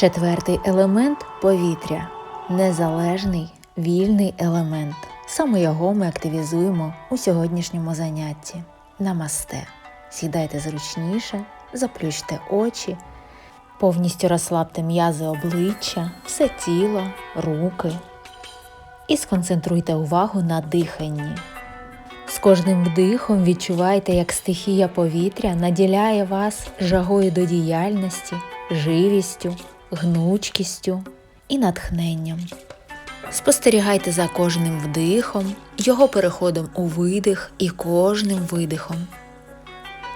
Четвертий елемент повітря. Незалежний, вільний елемент. Саме його ми активізуємо у сьогоднішньому занятті. Намасте. Сідайте зручніше, заплющте очі, повністю розслабте м'язи обличчя, все тіло, руки і сконцентруйте увагу на диханні. З кожним вдихом відчувайте, як стихія повітря наділяє вас жагою до діяльності, живістю, гнучкістю і натхненням. Спостерігайте за кожним вдихом, його переходом у видих і кожним видихом.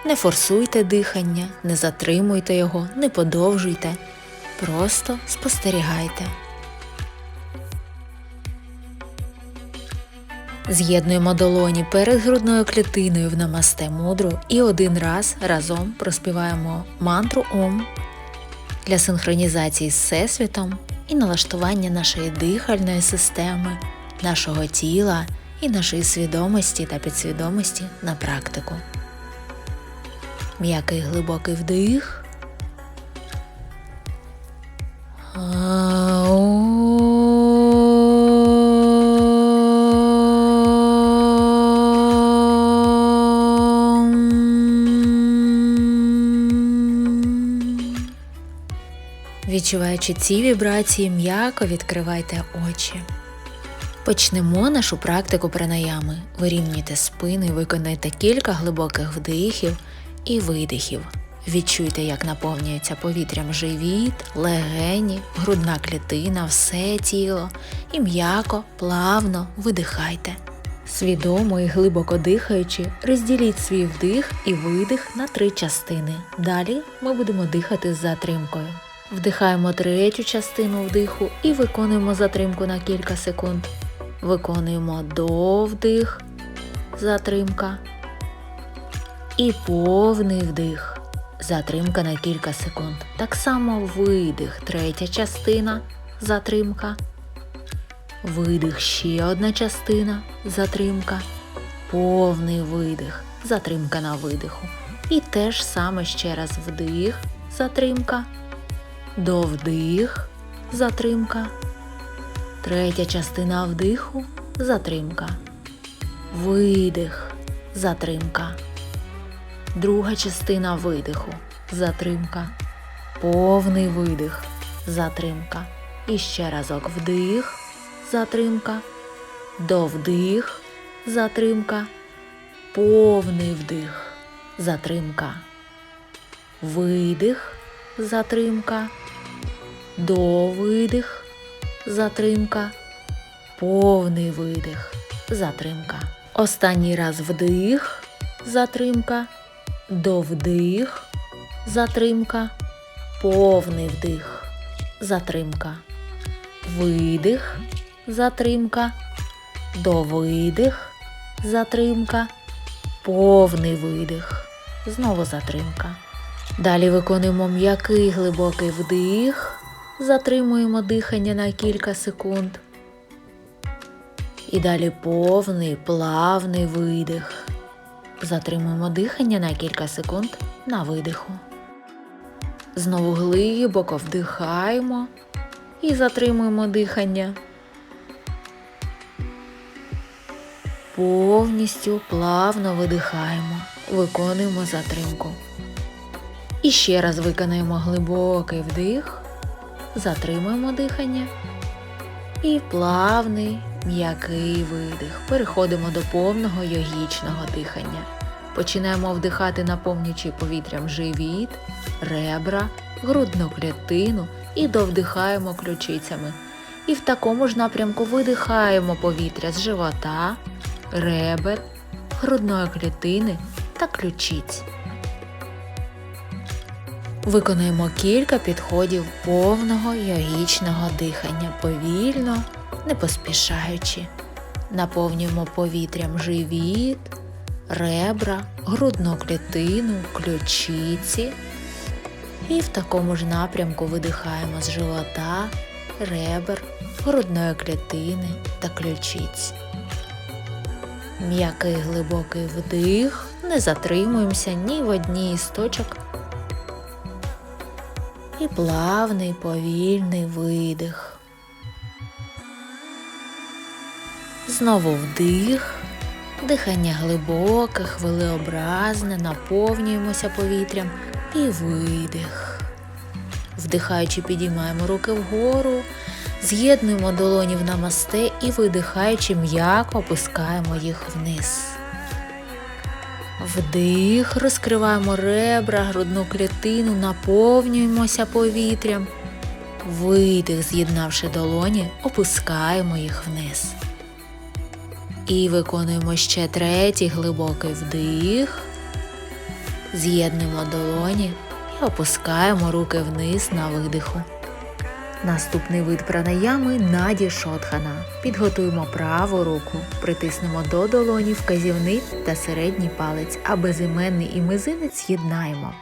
Не форсуйте дихання, не затримуйте його, не подовжуйте. Просто спостерігайте. З'єднуємо долоні перед грудною клітиною в намасте мудру і один раз разом проспіваємо мантру Ом для синхронізації з Всесвітом і налаштування нашої дихальної системи, нашого тіла і нашої свідомості та підсвідомості на практику. М'який глибокий вдих. Відчуваючи ці вібрації, м'яко відкривайте очі. Почнемо нашу практику пранаями. Вирівнюйте спину і виконайте кілька глибоких вдихів і видихів. Відчуйте, як наповнюється повітрям живіт, легені, грудна клітина, все тіло і м'яко, плавно видихайте. Свідомо і глибоко дихаючи, розділіть свій вдих і видих на три частини. Далі ми будемо дихати з затримкою. Вдихаємо третю частину вдиху і виконуємо затримку на кілька секунд. Виконуємо довдих, затримка і повний вдих, затримка на кілька секунд. Так само видих, третя частина, затримка, видих ще одна частина, затримка, повний видих, затримка на видиху. І те ж саме ще раз вдих, затримка, довдих, затримка, третя частина вдиху, затримка, видих, затримка. Друга частина видиху, затримка, повний видих, затримка. І ще разок вдих, затримка, довдих, затримка, повний вдих, затримка, видих, затримка, довидих, затримка, повний видих, затримка. Останній раз вдих, затримка. Довдих, затримка, повний вдих, затримка, видих, затримка, довидих, затримка, повний видих, знову затримка. Далі виконуємо м'який глибокий вдих, затримуємо дихання на кілька секунд. І далі повний плавний видих. Затримуємо дихання на кілька секунд на видиху. Знову глибоко вдихаємо і затримуємо дихання. Повністю плавно видихаємо, виконуємо затримку. І ще раз виконаємо глибокий вдих, затримуємо дихання і плавний м'який видих. Переходимо до повного йогічного дихання. Починаємо вдихати, наповнюючи повітрям живіт, ребра, грудну клітину і довдихаємо ключицями. І в такому ж напрямку видихаємо повітря з живота, ребер, грудної клітини та ключиць. Виконуємо кілька підходів повного йогічного дихання повільно, не поспішаючи. Наповнюємо повітрям живіт, ребра, грудну клітину, ключиці. І в такому ж напрямку видихаємо з живота, ребер, грудної клітини та ключиць. М'який глибокий вдих, не затримуємося ні в одній із точок і плавний повільний видих. Знову вдих, дихання глибоке, хвилеобразне, наповнюємося повітрям і видих. Вдихаючи, підіймаємо руки вгору, з'єднуємо долоні в намасте і видихаючи, м'яко опускаємо їх вниз. Вдих, розкриваємо ребра, грудну клітину, наповнюємося повітрям. Видих, з'єднавши долоні, опускаємо їх вниз. І виконуємо ще третій глибокий вдих. З'єднуємо долоні і опускаємо руки вниз на видиху. Наступний вид пранаями наді шотхана. Підготуємо праву руку, притиснемо до долоні вказівний та середній палець, а безіменний і мизинець з'єднаємо.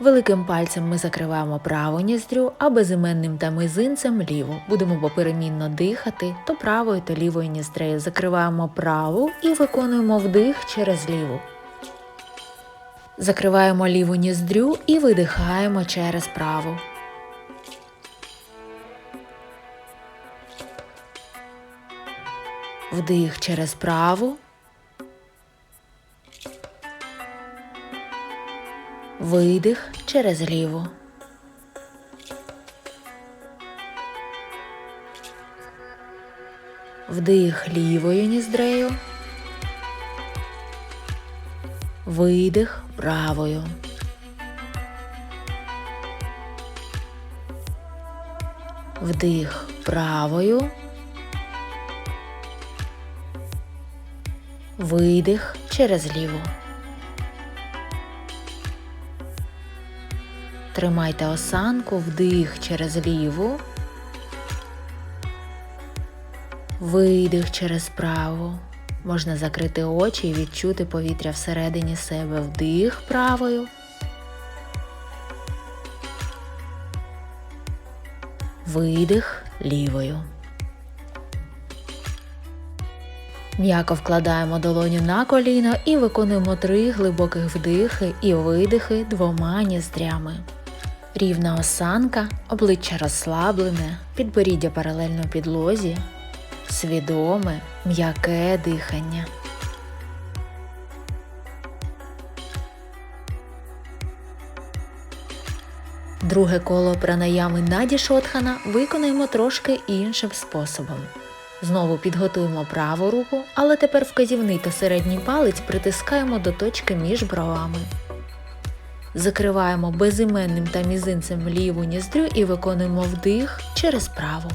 Великим пальцем ми закриваємо праву ніздрю, а безіменним та мизинцем ліву. Будемо поперемінно дихати, то правою, то лівою ніздрею. Закриваємо праву і виконуємо вдих через ліву. Закриваємо ліву ніздрю і видихаємо через праву. Вдих через праву. Видих через ліву. Вдих лівою ніздрею. Видих правою. Вдих правою. Видих через ліву. Тримайте осанку, вдих через ліву. Видих через праву. Можна закрити очі і відчути повітря всередині себе. Вдих правою. Видих лівою. М'яко вкладаємо долоню на коліно і виконуємо три глибоких вдихи і видихи двома ніздрями. Рівна осанка, обличчя розслаблене, підборіддя паралельно підлозі, свідоме, м'яке дихання. Друге коло пранаями Наді Шотхана виконаємо трошки іншим способом. Знову підготуємо праву руку, але тепер вказівний та середній палець притискаємо до точки між бровами. Закриваємо безіменним та мізинцем ліву ніздрю і виконуємо вдих через праву.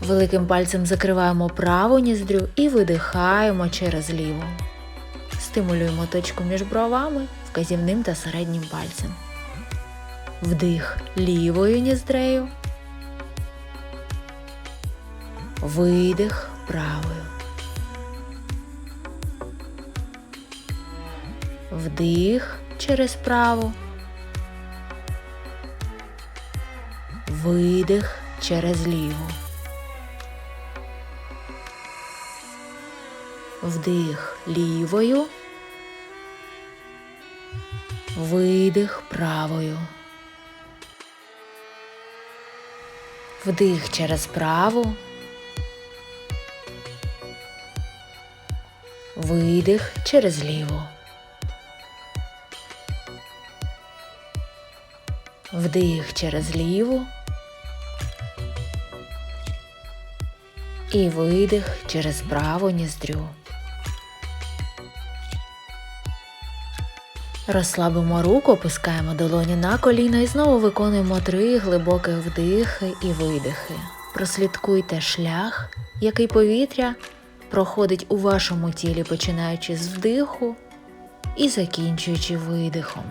Великим пальцем закриваємо праву ніздрю і видихаємо через ліву. Стимулюємо точку між бровами вказівним та середнім пальцем. Вдих лівою ніздрею. Видих правою. Вдих через праву. Видих через ліву. Вдих лівою. Видих правою. Вдих через праву. Видих через ліву. Вдих через ліву. І видих через праву ніздрю. Розслабимо руку, опускаємо долоні на коліна і знову виконуємо три глибоких вдихи і видихи. Прослідкуйте шлях, який повітря проходить у вашому тілі, починаючи з вдиху і закінчуючи видихом.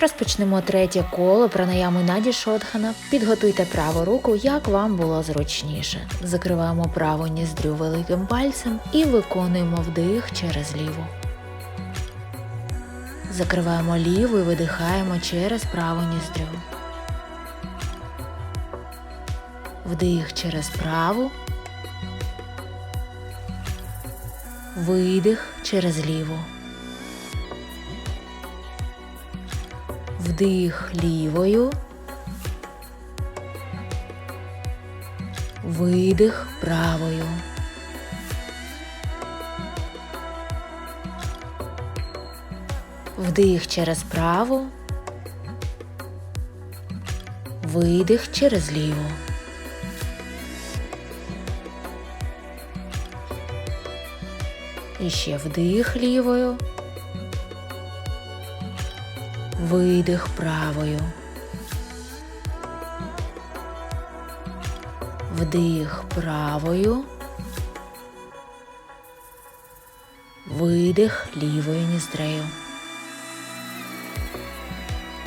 Розпочнемо третє коло пранаями Наді Шотхана. Підготуйте праву руку, як вам було зручніше. Закриваємо праву ніздрю великим пальцем і виконуємо вдих через ліву. Закриваємо ліву і видихаємо через праву ніздрю. Вдих через праву. Видих через ліву. Вдих лівою. Видих правою. Вдих через праву. Видих через ліву. І ще вдих лівою. Видих правою. Вдих правою. Видих лівою ніздрею.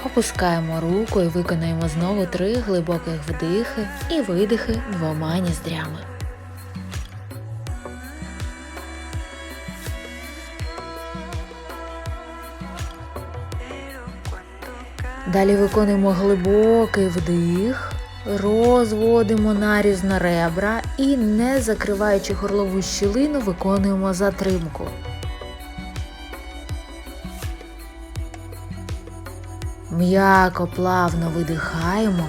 Опускаємо руку і виконаємо знову три глибоких вдихи і видихи двома ніздрями. Далі виконуємо глибокий вдих, розводимо наріз на ребра і, не закриваючи горлову щілину, виконуємо затримку. М'яко плавно видихаємо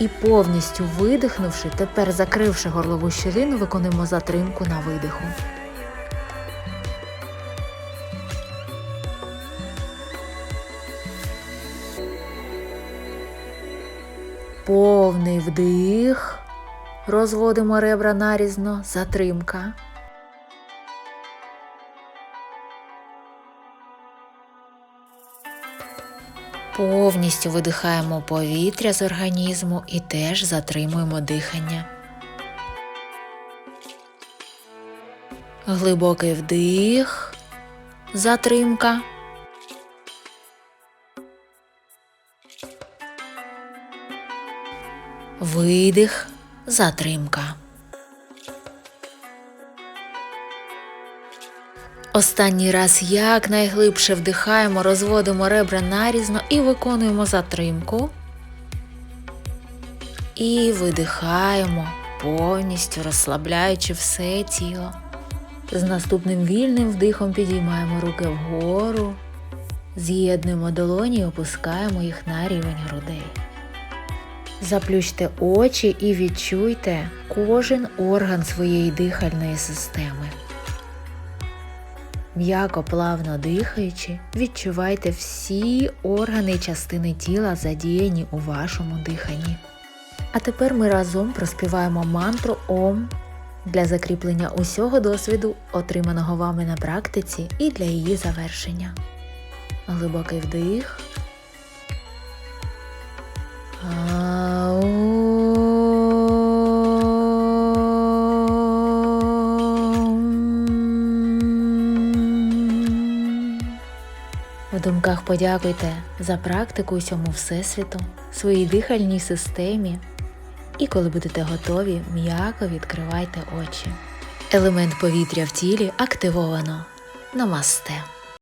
і повністю видихнувши, тепер закривши горлову щілину, виконуємо затримку на видиху. Повний вдих. Розводимо ребра нарізно, затримка. Повністю видихаємо повітря з організму і теж затримуємо дихання. Глибокий вдих, затримка. Видих, затримка. Останній раз якнайглибше вдихаємо, розводимо ребра нарізно і виконуємо затримку. І видихаємо, повністю розслабляючи все тіло. З наступним вільним вдихом підіймаємо руки вгору, з'єднуємо долоні і опускаємо їх на рівень грудей. Заплющте очі і відчуйте кожен орган своєї дихальної системи. М'яко плавно дихаючи, відчувайте всі органи і частини тіла задіяні у вашому диханні. А тепер ми разом проспіваємо мантру Ом для закріплення усього досвіду, отриманого вами на практиці, і для її завершення. Глибокий вдих. В думках подякуйте за практику усьому Всесвіту, своїй дихальній системі. І коли будете готові, м'яко відкривайте очі. Елемент повітря в тілі активовано. Намасте.